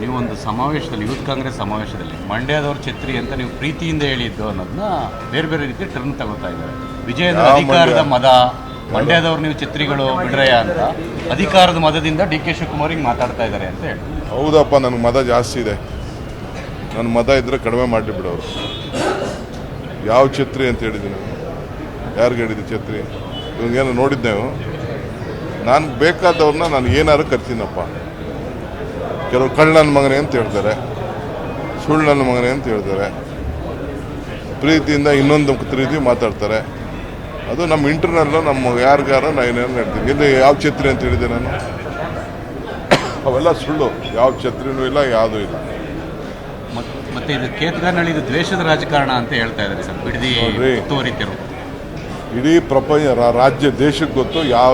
ನೀವು ಒಂದು ಸಮಾವೇಶದಲ್ಲಿ ಯೂತ್ ಕಾಂಗ್ರೆಸ್ ಸಮಾವೇಶದಲ್ಲಿ ಮಂಡ್ಯದವ್ರ ಛತ್ರಿ ಅಂತ ನೀವು ಪ್ರೀತಿಯಿಂದ ಹೇಳಿದ್ದು ಅನ್ನೋದನ್ನ ಬೇರೆ ಬೇರೆ ರೀತಿ ಟರ್ನ್ ತಗೋತಾ ಇದ್ದಾರೆ. ವಿಜಯದ ಅಧಿಕಾರದ? ಮದ ಮಂಡ್ಯದವ್ರು ನೀವು ಛತ್ರಿಗಳು ಬಿಡ್ರಯ್ಯ ಅಂತ ಅಧಿಕಾರದ ಮದದಿಂದ ಡಿ ಕೆ ಶಿವಕುಮಾರ್ ಹಿಂಗೆ ಮಾತಾಡ್ತಾ ಇದ್ದಾರೆ ಅಂತ ಹೇಳಿ ಹೌದಪ್ಪ ನನಗೆ ಮದ ಜಾಸ್ತಿ ಇದೆ. ನನ್ನ ಮದ ಇದ್ರೆ ಕಡಿಮೆ ಮಾಡಿ ಬಿಡೋರು. ಯಾವ ಛತ್ರಿ ಅಂತ ಹೇಳಿದ್ದೀನಿ ನಾನು? ಯಾರಿಗೆ ಹೇಳಿದ್ದು ಛತ್ರಿ? ಇವಾಗೇನು ಏನೋ ನೋಡಿದ್ದೆವು ನಾನು ಬೇಕಾದವ್ರನ್ನ ನಾನು ಏನಾದ್ರು ಕರ್ತೀನಪ್ಪ. ಕೆಲವರು ಕಳ್ಳನ ಮಗನೇ ಅಂತ ಹೇಳ್ತಾರೆ ಸುಳ್ಳನ ನನ್ನ ಮಗನೇ ಅಂತ ಹೇಳ್ತಾರೆ. ಪ್ರೀತಿಯಿಂದ ಇನ್ನೊಂದು ರೀತಿ ಮಾತಾಡ್ತಾರೆ. ಅದು ನಮ್ಮ ಇಂಟರ್ನಲ್ಲು ನಮ್ಮ ಯಾರಿಗಾರ ನಾನು ಏನೇನು ಹೇಳ್ತೀನಿ. ಇಲ್ಲಿ ಯಾವ ಛತ್ರಿ ಅಂತ ಹೇಳಿದೆ ನಾನು? ಅವೆಲ್ಲ ಸುಳ್ಳು. ಯಾವ ಛತ್ರಿನೂ ಇಲ್ಲ ಯಾವುದೂ ಇಲ್ಲ. ಮತ್ತೆ ಇದು ಕೇತಗಾರ್ನಲ್ಲಿ ಇದು ದ್ವೇಷದ ರಾಜಕಾರಣ ಅಂತ ಹೇಳ್ತಾ ಇದ್ದಾರೆ ಸರ್. ಬಿಡದಿ ತೋರಿತರು ಇಡೀ ಪ್ರಪಂಚ ರಾಜ್ಯ ದೇಶಕ್ಕೆ ಗೊತ್ತು ಯಾವ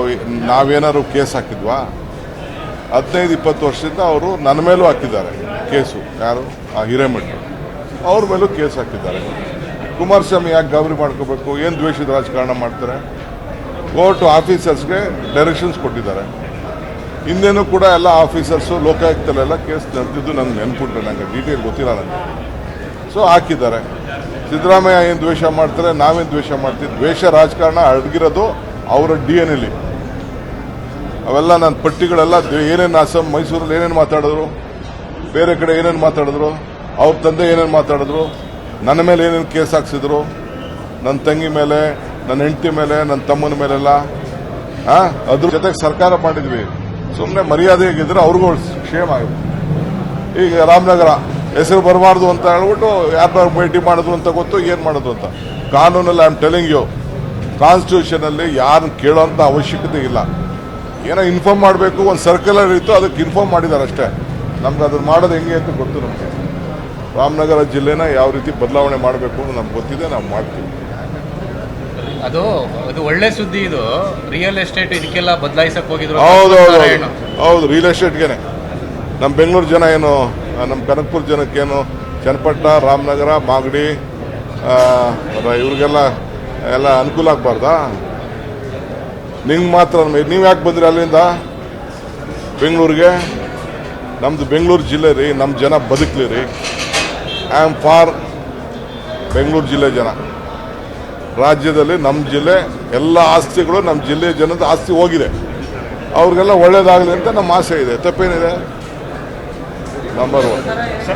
ನಾವೇನಾದ್ರು ಕೇಸ್ ಹಾಕಿದ್ವಾ? ಹದಿನೈದು, ಇಪ್ಪತ್ತು ವರ್ಷದಿಂದ ಅವರು ನನ್ನ ಮೇಲೂ ಹಾಕಿದ್ದಾರೆ ಕೇಸು. ಯಾರು? ಆ ಹಿರೇಮಠ. ಅವ್ರ ಮೇಲೂ ಕೇಸ್ ಹಾಕಿದ್ದಾರೆ. ಕುಮಾರಸ್ವಾಮಿ ಯಾಕೆ ಗಾಬರಿ ಮಾಡ್ಕೋಬೇಕು? ಏನು ದ್ವೇಷದ ರಾಜಕಾರಣ ಮಾಡ್ತಾರೆ? ಕೋರ್ಟ್ ಆಫೀಸರ್ಸ್ಗೆ ಡೈರೆಕ್ಷನ್ಸ್ ಕೊಟ್ಟಿದ್ದಾರೆ. ಹಿಂದೆನೂ ಕೂಡ ಎಲ್ಲ ಆಫೀಸರ್ಸು, ಲೋಕಾಯುಕ್ತಲೆಲ್ಲ ಕೇಸ್ ನಡೆದಿದ್ದು ನನಗೆ ನೆನ್ಪುಂಟು ನನಗೆ ಡೀಟೇಲ್ ಗೊತ್ತಿಲ್ಲ ನನಗೆ ಸೊ ಹಾಕಿದ್ದಾರೆ. ಸಿದ್ದರಾಮಯ್ಯ ಏನು ದ್ವೇಷ ಮಾಡ್ತಾರೆ? ನಾವೇನು ದ್ವೇಷ ಮಾಡ್ತೀವಿ? ದ್ವೇಷ ರಾಜಕಾರಣ ಅಡಗಿರೋದು ಅವರ ಡಿ ಎನ್ ಎಲ್ಲಿ ಅವೆಲ್ಲ ನನ್ನ ಪಟ್ಟಿಗಳೆಲ್ಲ ಏನೇನು ಅಸ್ಸಾಂ ಮೈಸೂರಲ್ಲಿ ಏನೇನು ಮಾತಾಡಿದ್ರು? ಬೇರೆ ಕಡೆ ಏನೇನು ಮಾತಾಡಿದ್ರು? ಅವ್ರ ತಂದೆ ಏನೇನು ಮಾತಾಡಿದ್ರು? ನನ್ನ ಮೇಲೆ ಏನೇನು ಕೇಸ್ ಹಾಕ್ಸಿದ್ರು? ನನ್ನ ತಂಗಿ ಮೇಲೆ ನನ್ನ ಹೆಂಡತಿ ಮೇಲೆ ನನ್ನ ತಮ್ಮನ ಮೇಲೆಲ್ಲ? ಆ? ಅದ್ರ ಜೊತೆಗೆ ಸರ್ಕಾರ ಮಾಡಿದ್ವಿ. ಸುಮ್ಮನೆ ಮರ್ಯಾದೆ ಹೇಗಿದ್ರೆ ಅವ್ರಿಗೂ ಕ್ಷೇಮ ಆಗುತ್ತೆ. ಈಗ ರಾಮನಗರ ಹೆಸರು ಬರಬಾರ್ದು ಅಂತ ಹೇಳ್ಬಿಟ್ಟು ಯಾರನ್ನ ಭೇಟಿ ಮಾಡಿದ್ರು ಅಂತ ಗೊತ್ತು, ಏನು ಮಾಡೋದು ಅಂತ? ಕಾನೂನಲ್ಲಿ ಐ ಆಮ್ ಟೆಲಿಂಗ್ ಯು ಕಾನ್ಸ್ಟಿಟ್ಯೂಷನಲ್ಲಿ ಯಾರನ್ನ ಕೇಳೋಂಥ ಅವಶ್ಯಕತೆ ಇಲ್ಲ. ಏನೋ ಇನ್ಫಾರ್ಮ್ ಮಾಡಬೇಕು ಒಂದು ಸರ್ಕ್ಯುಲರ್ ಇತ್ತು ಅದಕ್ಕೆ ಇನ್ಫಾರ್ಮ್ ಮಾಡಿದ್ದಾರೆ ಅಷ್ಟೇ. ನಮ್ಗೆ ಅದನ್ನು ಮಾಡೋದು ಹೆಂಗೆ ಅಂತ ಗೊತ್ತು ನಮಗೆ. ರಾಮನಗರ ಜಿಲ್ಲೆನ ಯಾವ ರೀತಿ ಬದಲಾವಣೆ ಮಾಡಬೇಕು ಅಂತ ನಮ್ಗೆ ಗೊತ್ತಿದೆ ನಾವು ಮಾಡ್ತೀವಿ. ಅದು ಅದು ಒಳ್ಳೆ ಸುದ್ದಿ ಇದು. ರಿಯಲ್ ಎಸ್ಟೇಟ್ ಇದಕ್ಕೆಲ್ಲ ಬದಲಾಯಿಸಕ್ಕೆ ಹೋಗಿದ್ರು ಹೌದು ಹೌದು ಹೌದು. ರಿಯಲ್ ಎಸ್ಟೇಟ್ಗೆನೆ ನಮ್ಮ ಬೆಂಗಳೂರು ಜನ ಏನು ನಮ್ಮ ಕನಕಪುರ ಜನಕ್ಕೇನು ಚನ್ನಪಟ್ಟಣ ರಾಮನಗರ ಮಾಗಡಿ ಇವ್ರಿಗೆಲ್ಲ ಎಲ್ಲ ಅನುಕೂಲ ಆಗಬಾರ್ದಾ? ನಿಂಗೆ ಮಾತ್ರ ನೀವು ಯಾಕೆ ಬಂದ್ರಿ ಅಲ್ಲಿಂದ? ಬೆಂಗಳೂರಿಗೆ? ನಮ್ಮದು ಬೆಂಗಳೂರು ಜಿಲ್ಲೆ ರೀ ನಮ್ಮ ಜನ ಬದುಕಲಿ ರೀ. ಐ ಆಮ್ ಫಾರ್ ಬೆಂಗಳೂರು ಜಿಲ್ಲೆ ಜನ. ರಾಜ್ಯದಲ್ಲಿ ನಮ್ಮ ಜಿಲ್ಲೆ, ಎಲ್ಲ ಆಸ್ತಿಗಳು ನಮ್ಮ ಜಿಲ್ಲೆಯ ಜನದ ಆಸ್ತಿ ಹೋಗಿದೆ. ಅವ್ರಿಗೆಲ್ಲ ಒಳ್ಳೇದಾಗಲಿ ಅಂತ ನಮ್ಮ ಆಸೆ ಇದೆ. ತಪ್ಪೇನಿದೆ? Number one